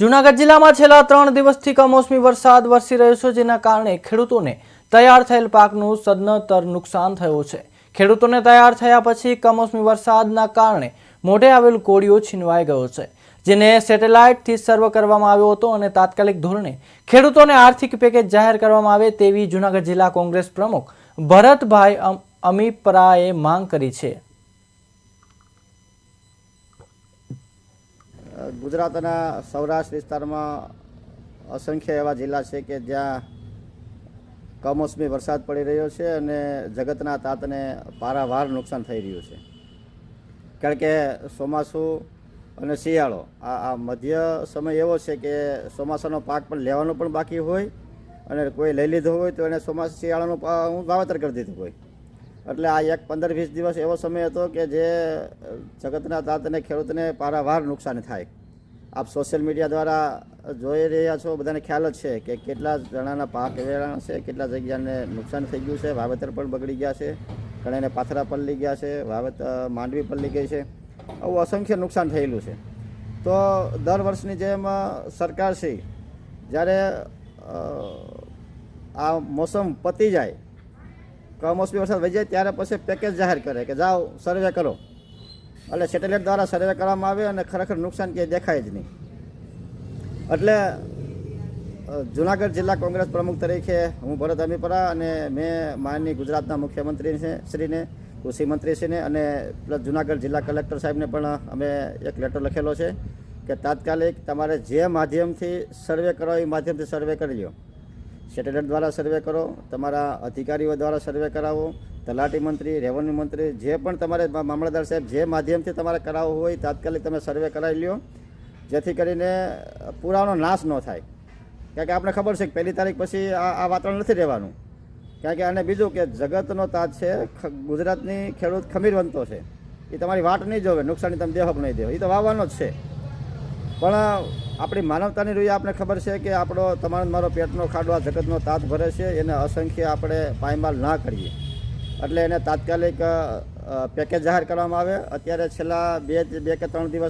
જૂનાગઢ જિલ્લામાં છેલ્લા ત્રણ દિવસથી કમોસમી વરસાદ વરસી રહ્યો છે, જેના કારણે ખેડૂતોને તૈયાર થયેલ પાકનું સદનતર નુકસાન થયું છે. ખેડૂતોને તૈયાર થયા પછી કમોસમી વરસાદના કારણે મોઢે આવેલ કોળીઓ છીનવાઈ ગયો છે, જેને સેટેલાઇટથી સર્વ કરવામાં આવ્યો હતો અને તાત્કાલિક ધોરણે ખેડૂતોને આર્થિક પેકેજ જાહેર કરવામાં આવે તેવી જૂનાગઢ જિલ્લા કોંગ્રેસ પ્રમુખ ભરતભાઈ અમ- અમીપરાએ માંગ કરી છે. ગુજરાતના સૌરાષ્ટ્ર વિસ્તારમાં અસંખ્ય એવા જિલ્લા છે કે જ્યાં કમોસમી વરસાદ પડી રહ્યો છે અને જગતના તાતને પારાવાર નુકસાન થઈ રહ્યું છે. કારણ કે ચોમાસું અને શિયાળો, આ આ મધ્ય સમય એવો છે કે ચોમાસાનો પાક પણ લેવાનો પણ બાકી હોય અને કોઈ લઈ લીધો હોય તો એને ચોમાસા, શિયાળાનું હું વાવેતર કરી દીધું હોય. એટલે આ એક પંદર વીસ દિવસ એવો સમય હતો કે જે જગતના તાતને, ખેડૂતને પારાવાર નુકસાન થાય. આપ સોશિયલ મીડિયા દ્વારા જોઈ રહ્યા છો, બધાને ખ્યાલ જ છે કે કેટલા જણાના પાક વેરાણ છે, કેટલા જગ્યાને નુકસાન થઈ ગયું છે, વાવેતર પણ બગડી ગયા છે, ઘણાને પાથરા પલળી ગયા છે વાવેતર માંડવી પલળી ગઈ છે, આવું અસંખ્ય નુકસાન થયેલું છે. તો દર વર્ષની જેમ છે, જ્યારે આ મોસમ પતી જાય, કમોસમી વરસાદ વહી જાય, ત્યારે પછી પેકેજ જાહેર કરે કે જાઓ સર્વે કરો. એટલે સેટેલાઇટ દ્વારા સર્વે કરવામાં આવે અને ખરેખર નુકસાન કે દેખાય જ નહીં. એટલે જુનાગઢ જિલ્લા કોંગ્રેસ પ્રમુખ તરીકે હું ભરત અમીપરા અને મેં માનની ગુજરાતના મુખ્યમંત્રી છે શ્રીને, કૃષિમંત્રીશ્રીને અને પ્લસ જુનાગઢ જિલ્લા કલેક્ટર સાહેબને પણ અમે એક લેટર લખેલો છે કે તાત્કાલિક તમારે જે માધ્યમથી સર્વે કરો એ માધ્યમથી સર્વે કરી લો સેટેલાઇટ દ્વારા સર્વે કરો, તમારા અધિકારીઓ દ્વારા સર્વે કરાવો તલાટી મંત્રી, રેવન્યુ મંત્રી, જે પણ તમારે મામલતદાર સાહેબ જે માધ્યમથી તમારે કરાવવું હોય, તાત્કાલિક તમે સર્વે કરાવી લ્યો. જેથી કરીને પુરાવાનો નાશ ન થાય. કારણ કે આપણે ખબર છે કે પહેલી તારીખ પછી આ આ વાતાવરણ નથી રહેવાનું. કારણ કે અને બીજું કે જગતનો તાજ છે ગુજરાતની ખેડૂત ખમીરવંતો છે. એ તમારી વાટ નહીં જોવે નુકસાની તમે દેહો નહીં દેવો એ તો વાવવાનો જ છે. પણ આપણી માનવતાની રૂએ આપણે ખબર છે કે આપણો તમારો મારો પેટનો ખાડો આ જગતનો તાત ભરે છે. એને અસંખ્ય આપણે પાયમાલ ના કરીએ. એટલે એને તાત્કાલિક પેકેજ જાહેર કરવામાં આવે. અત્યારે છેલ્લા બે બે કે ત્રણ દિવસ